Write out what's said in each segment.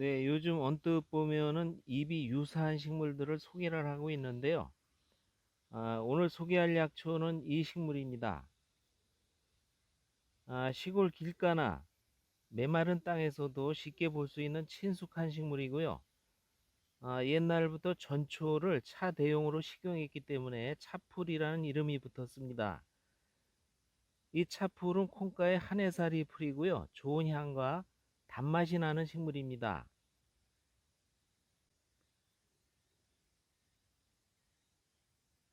네, 요즘 언뜻 보면은 입이 유사한 식물들을 소개를 하고 있는데요. 아, 오늘 소개할 약초는 이 식물입니다. 아, 시골 길가나 메마른 땅에서도 쉽게 볼 수 있는 친숙한 식물이고요. 아, 옛날부터 전초를 차 대용으로 식용했기 때문에 차풀이라는 이름이 붙었습니다. 이 차풀은 콩가에 한 해살이 풀이고요. 좋은 향과 단맛이 나는 식물입니다.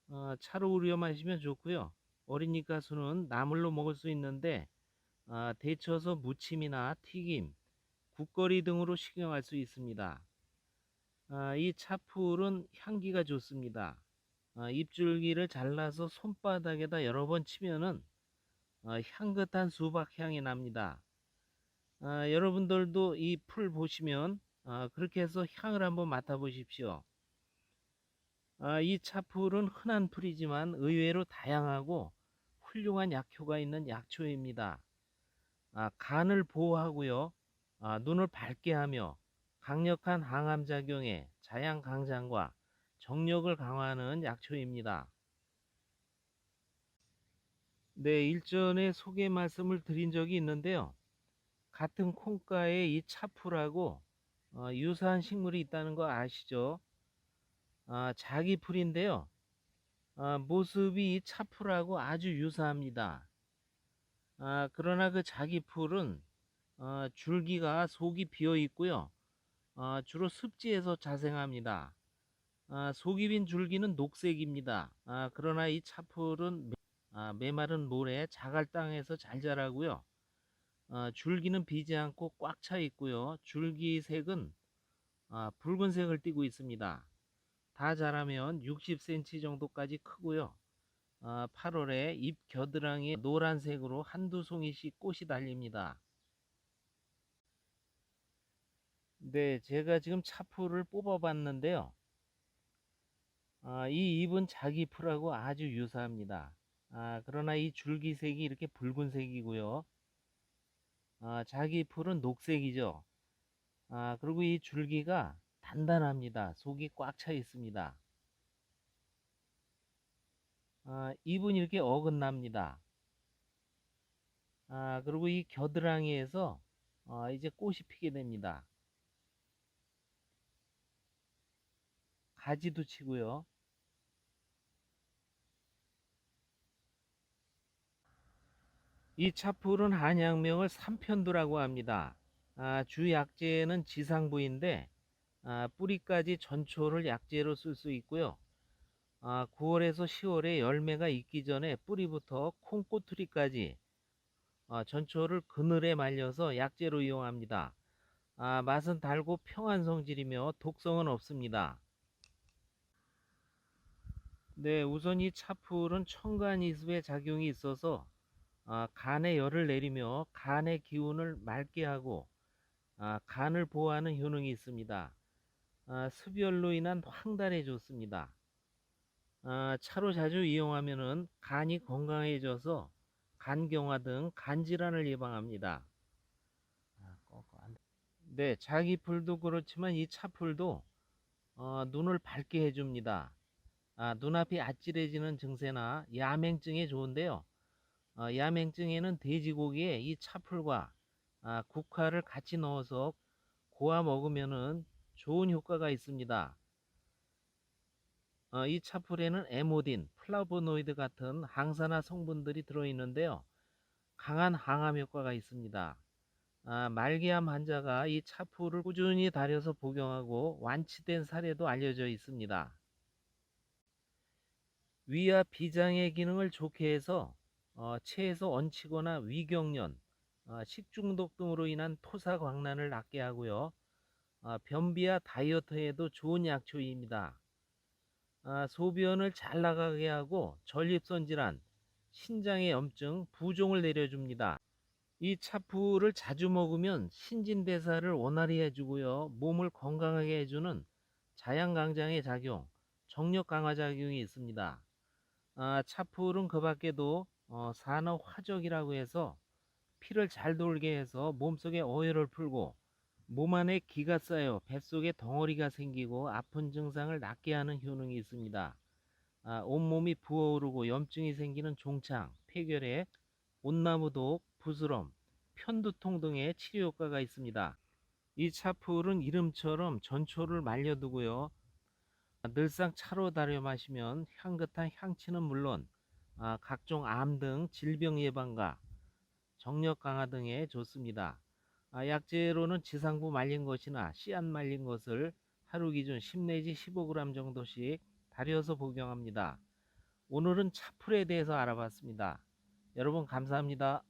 어, 차로 우려 마시면 좋고요. 어린이 가수는 나물로 먹을 수 있는데 아, 데쳐서 무침이나 튀김, 국거리 등으로 식용할 수 있습니다. 아, 이 차풀은 향기가 좋습니다. 아, 잎줄기를 잘라서 손바닥에다 여러 번 치면은 어, 향긋한 수박 향이 납니다. 아, 여러분들도 이 풀 보시면 아, 그렇게 해서 향을 한번 맡아보십시오. 아, 이 차풀은 흔한 풀이지만 의외로 다양하고 훌륭한 약효가 있는 약초입니다. 아, 간을 보호하고요. 아, 눈을 밝게 하며 강력한 항암 작용에 자양 강장과 정력을 강화하는 약초입니다. 네, 일전에 소개 말씀을 드린 적이 있는데요. 같은 콩가에 이 차풀하고 어, 유사한 식물이 있다는 거 아시죠? 아, 자기 풀인데요. 아, 모습이 이 차풀하고 아주 유사합니다. 아, 그러나 그 자기 풀은 어, 줄기가 속이 비어 있고요. 어, 주로 습지에서 자생합니다. 아, 속이 빈 줄기는 녹색입니다. 아, 그러나 이 차풀은 아, 메마른 모래, 자갈 땅에서 잘 자라고요. 어, 줄기는 비지 않고 꽉 차 있고요. 줄기 색은 아, 붉은색을 띠고 있습니다. 다 자라면 60cm 정도까지 크고요. 아, 8월에 잎 겨드랑이에 노란색으로 한두 송이씩 꽃이 달립니다. 네, 제가 지금 차풀을 뽑아봤는데요. 아, 이 잎은 자기 풀하고 아주 유사합니다. 아, 그러나 이 줄기색이 이렇게 붉은색이고요. 아, 자기 풀은 녹색이죠. 아, 그리고 이 줄기가 단단합니다. 속이 꽉 차 있습니다. 아, 잎은 이렇게 어긋납니다. 아, 그리고 이 겨드랑이에서 아, 이제 꽃이 피게 됩니다. 가지도 치고요. 이 차풀은 한약명을 삼편두라고 합니다. 아, 주 약재는 지상부인데 아, 뿌리까지 전초를 약재로 쓸 수 있고요. 아, 9월에서 10월에 열매가 있기 전에 뿌리부터 콩꼬투리까지 아, 전초를 그늘에 말려서 약재로 이용합니다. 아, 맛은 달고 평안 성질이며 독성은 없습니다. 네, 우선 이 차풀은 청간이습의 작용이 있어서 아, 간에 열을 내리며 간의 기운을 맑게 하고 아, 간을 보호하는 효능이 있습니다. 아, 습열로 인한 황달에 좋습니다. 아, 차로 자주 이용하면 간이 건강해져서 간경화 등 간질환을 예방합니다. 네, 자기 풀도 그렇지만 이 차풀도 어, 눈을 밝게 해줍니다. 아, 눈앞이 아찔해지는 증세나 야맹증에 좋은데요. 어, 야맹증에는 돼지고기에 이 차풀과 아, 국화를 같이 넣어서 고아 먹으면 좋은 효과가 있습니다. 어, 이 차풀에는 에모딘, 플라보노이드 같은 항산화 성분들이 들어있는데요. 강한 항암 효과가 있습니다. 아, 말기암 환자가 이 차풀을 꾸준히 다려서 복용하고 완치된 사례도 알려져 있습니다. 위와 비장의 기능을 좋게 해서 어, 체에서 얹히거나 위경련, 어, 식중독 등으로 인한 토사광란을 낫게 하고요. 어, 변비와 다이어트에도 좋은 약초입니다. 아, 소변을 잘 나가게 하고 전립선 질환, 신장의 염증, 부종을 내려줍니다. 이 차푸를 자주 먹으면 신진대사를 원활히 해주고요. 몸을 건강하게 해주는 자양강장의 작용, 정력 강화 작용이 있습니다. 아, 차풀은 그 밖에도 어, 산화화적이라고 해서 피를 잘 돌게 해서 몸속의 어혈을 풀고 몸 안에 기가 쌓여 뱃속에 덩어리가 생기고 아픈 증상을 낫게 하는 효능이 있습니다. 아, 온몸이 부어오르고 염증이 생기는 종창, 폐결핵, 온나무독, 부스럼, 편두통 등의 치료 효과가 있습니다. 이 차풀은 이름처럼 전초를 말려두고요. 아, 늘상 차로 달여 마시면 향긋한 향치는 물론 아, 각종 암 등 질병 예방과 정력 강화 등에 좋습니다. 아, 약재로는 지상부 말린 것이나 씨앗 말린 것을 하루 기준 10 내지 15g 정도씩 달여서 복용합니다. 오늘은 차풀에 대해서 알아봤습니다. 여러분 감사합니다.